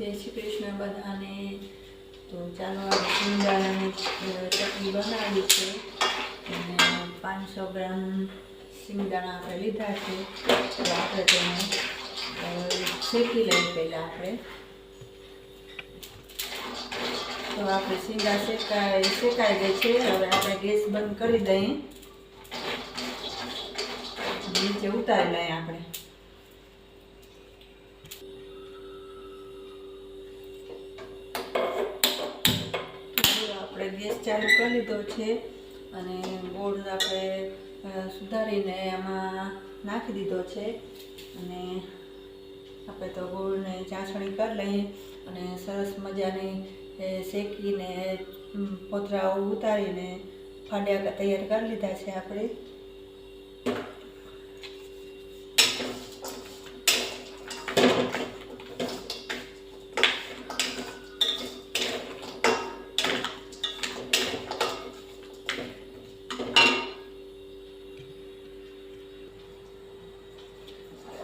જય શ્રી કૃષ્ણ બધાને. તો ચાલો આ સિંગાણાની ચટણી બનાવી છે. અને પાંચસો ગ્રામ શિંગદાણા આપણે લીધા છે. તો આપણે તેને શેકી લઈએ પહેલાં આપણે. તો આપણે સિંગા શેકાય, શેકાઈ ગઈ છે. હવે આપણે ગેસ બંધ કરી દઈએ. નીચે ઉતારી લઈએ આપણે. ગેસ ચાલુ કરી લીધો છે અને ગોળ આપણે સુધારીને એમાં નાખી દીધો છે. અને આપણે તો ગોળને ચાસણી કરી લઈએ અને સરસ મજાની શેકીને પોતરાઓ ઉતારીને ફાંડ્યા તૈયાર કરી લીધા છે આપણે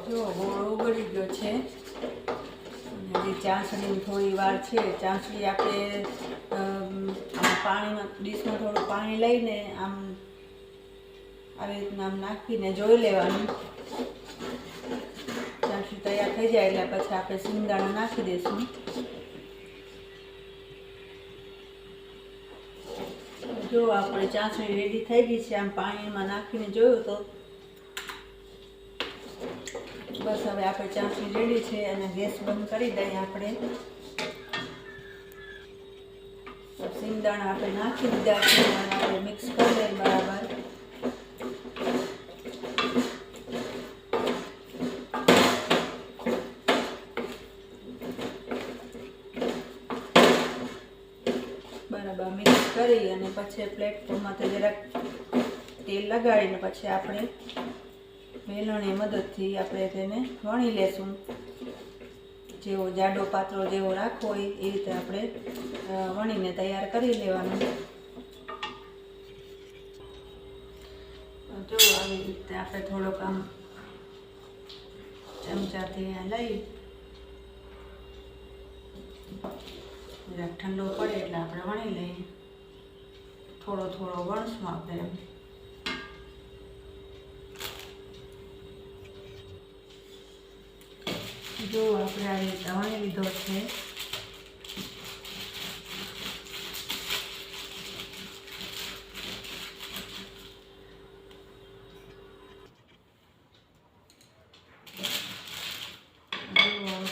જો ગોળ ઉગળી ગયો છે હજી ચાસણી થોડી વાર છે. ચાસણી આપણે પાણીમાં, ડીશમાં થોડું પાણી લઈને આમ આવી રીતના નાખીને જોઈ લેવાનું. ચાસણી તૈયાર થઈ જાય એટલે પછી આપણે સિંગદાણા નાખી દઈશું. જો આપણે ચાસણી રેડી થઈ ગઈ છે, આમ પાણીમાં નાખીને જોયું તો બસ હવે આપણે ચાસણી રેડી છે અને ગેસ બંધ કરી દઈએ આપણે. સિંગદાણા આપણે નાખી દીધા છે આપણે મિક્સ કરી દઈએ બરાબર. બરાબર મિક્સ કરી અને પછી પ્લેટફોર્મમાંથી જરાક તેલ લગાડીને પછી આપણે વેલણની મદદથી આપણે તેને વણી લેશું. જેવો જાડો પાતળો જેવો રાખવો હોય એ રીતે આપણે વણીને તૈયાર કરી લેવાનું. જો આવી રીતે આપણે થોડોક આમ ચમચાથી લઈ ઠંડો પડે એટલે આપણે વણી લઈએ. થોડો થોડો વણશું આપણે. જો આપણે આ રીતે લીધો છે.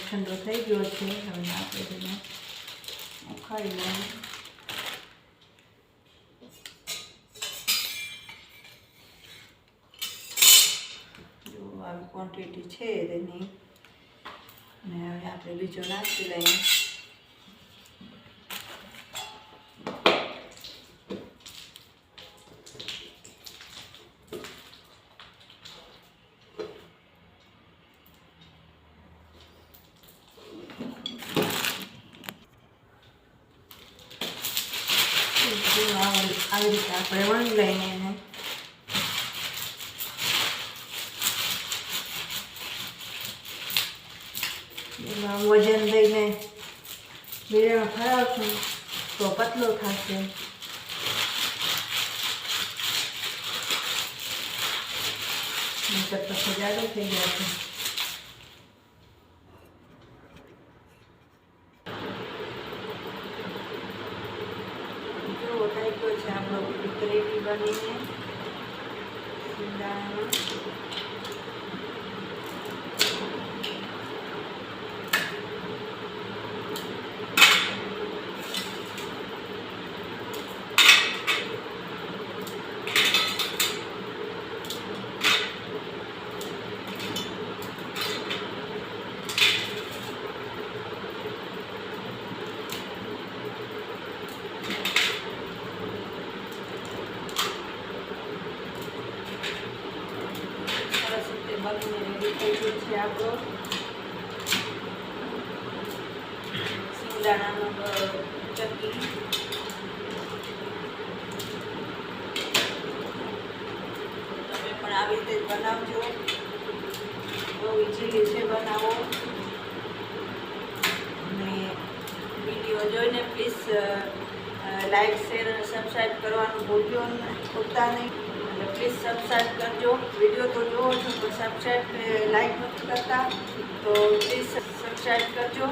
ઠંડો થઈ ગયો છે, હવે આપણે તેને ઉખાડી લઈએ આવી ક્વોન્ટિટી છે તેની. અને હવે આપણે બીજો નાખી લઈએ. આવી રીતે આપણે વણી લઈને એને એમાં વજન લઈને બીજામાં ફરાવશું તો પતલો થશે. નહીંતર પછી જાડો થઈ જશે. જો થઈ ગયો છે આપણો. ગ્રેવી બનીને સિંગાણાનો બનીને રેડી થઈ ગયું છે આપણો સિંગદાણાનો ચટણી તમે પણ આવી રીતે બનાવજો બહુ ઇઝીલી છે બનાવો અને વીડિયો જોઈને પ્લીઝ લાઈક શેર અને સબસ્ક્રાઈબ કરવાનું ભૂલજો ભૂલતા નહીં પ્લીઝ સબસ્ક્રાઈબ કરજો વીડિયો તો જોવો છો તો સબસ્ક્રાઈબ લાઈક નથી કરતા તો પ્લીઝ સબસ્ક્રાઈબ કરજો